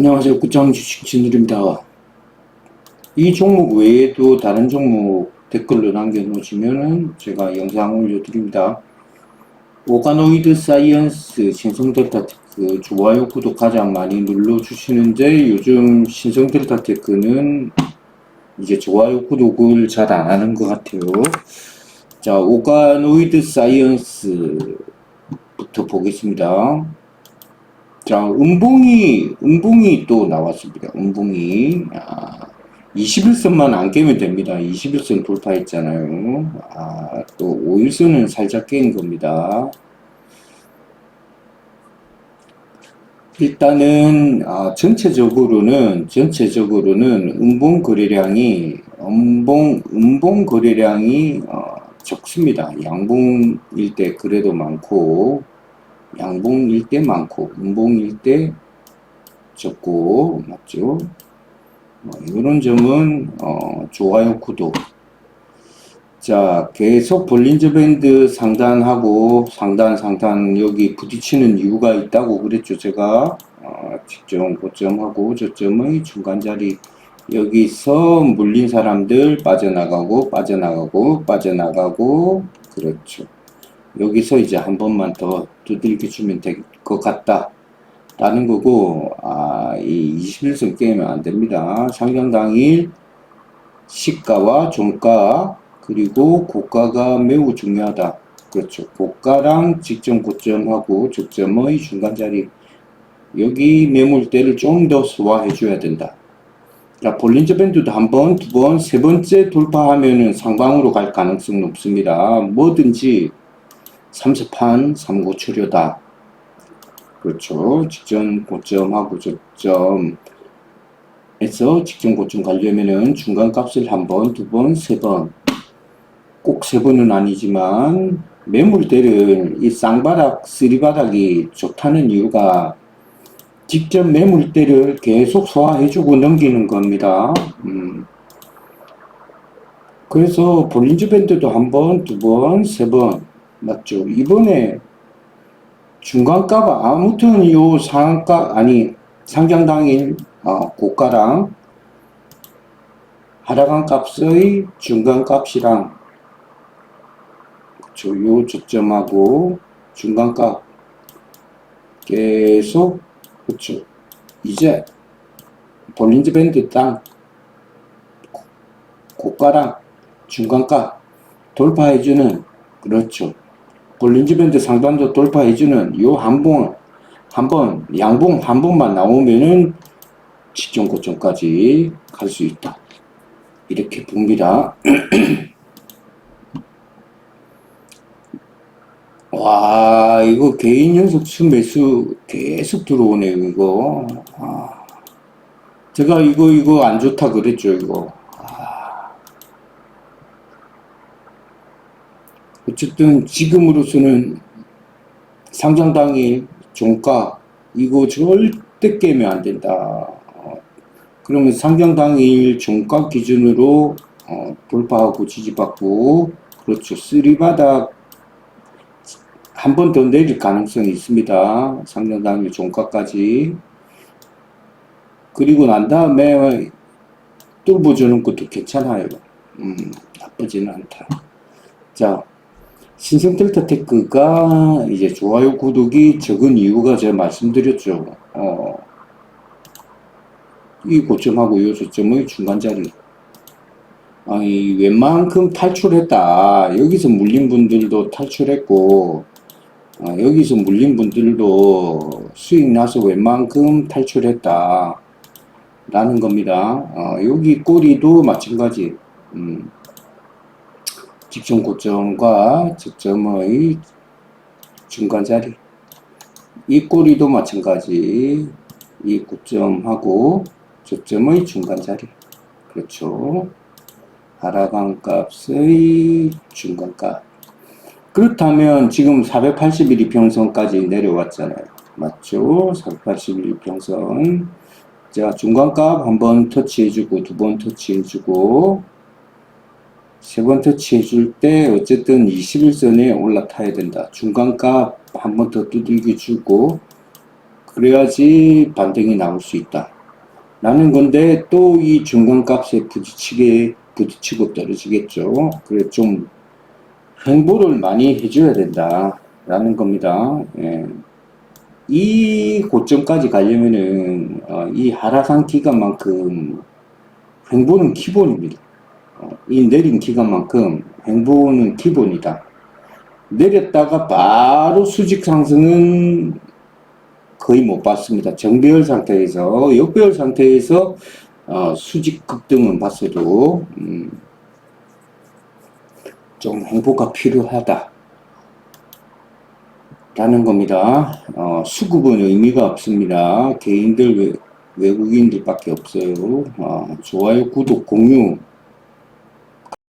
안녕하세요. 구장 주식 진들입니다. 이 종목 외에도 다른 종목 댓글로 남겨놓으시면은 제가 영상 올려드립니다. 오가노이드 사이언스 신성델타테크 좋아요 구독 가장 많이 눌러주시는데 요즘 신성델타테크는 이제 좋아요 구독을 잘 안 하는 것 같아요. 자, 오가노이드 사이언스부터 보겠습니다. 자, 음봉이, 음봉이 또 나왔습니다. 음봉이. 아, 21선만 안 깨면 됩니다. 21선 돌파했잖아요. 아, 또 5일선은 살짝 깬 겁니다. 일단은, 아, 전체적으로는, 전체적으로는 음봉 거래량이, 음봉, 음봉 거래량이, 어, 적습니다. 양봉일 때 그래도 많고, 양봉일 때 많고 음봉일 때 적고 맞죠? 어, 이런 점은 어, 좋아요 구독. 자 계속 볼린저 밴드 상단하고 상단 상단 여기 부딪히는 이유가 있다고 그랬죠 제가. 어, 직전 고점하고 저점의 중간 자리. 여기서 물린 사람들 빠져나가고 빠져나가고 빠져나가고 그렇죠 여기서 이제 한 번만 더 두들겨 주면 될 것 같다. 라는 거고, 아, 이 21선 게임은 안 됩니다. 상장 당일 시가와 종가, 그리고 고가가 매우 중요하다. 그렇죠. 고가랑 직전 고점하고 저점의 중간 자리. 여기 매물대를 좀 더 소화해 줘야 된다. 자, 볼린저 밴드도 한 번, 두 번, 세 번째 돌파하면은 상방으로 갈 가능성은 없습니다. 뭐든지 30판 3고 추려다. 그렇죠. 직전 고점하고 저점 에서 직전 고점 가려면은 중간 값을 한 번, 두 번, 세 번. 꼭 세 번은 아니지만 매물대를 이 쌍바닥, 쓰리바닥이 좋다는 이유가 직접 매물대를 계속 소화해주고 넘기는 겁니다. 음. 그래서 볼린저 밴드도 한 번, 두 번, 세 번. 맞죠? 이번에 중간값 아무튼 요 상한가 아니 상장 당일 어, 고가랑 하락한 값의 중간값이랑 그쵸 요 저점하고 중간값 계속 그쵸 이제 볼린저 밴드 땅 고가랑 중간값 돌파해주는 그렇죠 볼린지 밴드 상단도 돌파해주는 요 한 번, 한 번, 양봉 한 번만 나오면은 직전 고점까지 갈 수 있다. 이렇게 봅니다. 와, 이거 개인 연속 수 매수 계속 들어오네요, 이거. 아, 제가 이거, 이거 안 좋다 그랬죠, 이거. 어쨌든 지금으로서는 상장 당일 종가 이거 절대 깨면 안 된다. 어, 그러면 상장 당일 종가 기준으로 어, 돌파하고 지지받고 그렇죠. 쓰리바닥 한 번 더 내릴 가능성이 있습니다. 상장 당일 종가까지. 그리고 난 다음에 뚫어주는 것도 괜찮아요. 음, 나쁘지는 않다. 자, 신성 델타 테크가 이제 좋아요 구독이 적은 이유가 제가 말씀드렸죠. 어, 이 고점하고 이 저점의 중간 자리. 아니, 웬만큼 탈출했다. 여기서 물린 분들도 탈출했고, 어, 여기서 물린 분들도 수익 나서 웬만큼 탈출했다. 라는 겁니다. 어, 여기 꼬리도 마찬가지. 음. 직전 고점과 저점의 중간 자리. 이 꼬리도 마찬가지. 이 고점하고 저점의 중간 자리. 그렇죠. 하락한 값의 중간 값. 그렇다면 지금 481 이 평선까지 내려왔잖아요. 맞죠? 481 이 평선. 자, 중간값 한번 터치해주고, 두 번 터치해주고, 세번 터치 해줄 때 어쨌든 21선에 올라타야 된다. 중간값 한 번 더 두들겨 주고 그래야지 반등이 나올 수 있다. 라는 건데 또 이 중간값에 부딪히게 부딪히고 떨어지겠죠. 그래 좀 행보를 많이 해줘야 된다 라는 겁니다. 예. 이 고점까지 가려면은 어, 이 하락한 기간만큼 행보는 기본입니다. 어, 이 내린 기간만큼 행보는 기본이다. 내렸다가 바로 수직 상승은 거의 못 봤습니다. 정배열 상태에서 역배열 상태에서 어, 수직 급등은 봤어도 음, 좀 행보가 필요하다. 라는 겁니다. 어, 수급은 의미가 없습니다. 개인들 외, 외국인들밖에 없어요. 어, 좋아요, 구독, 공유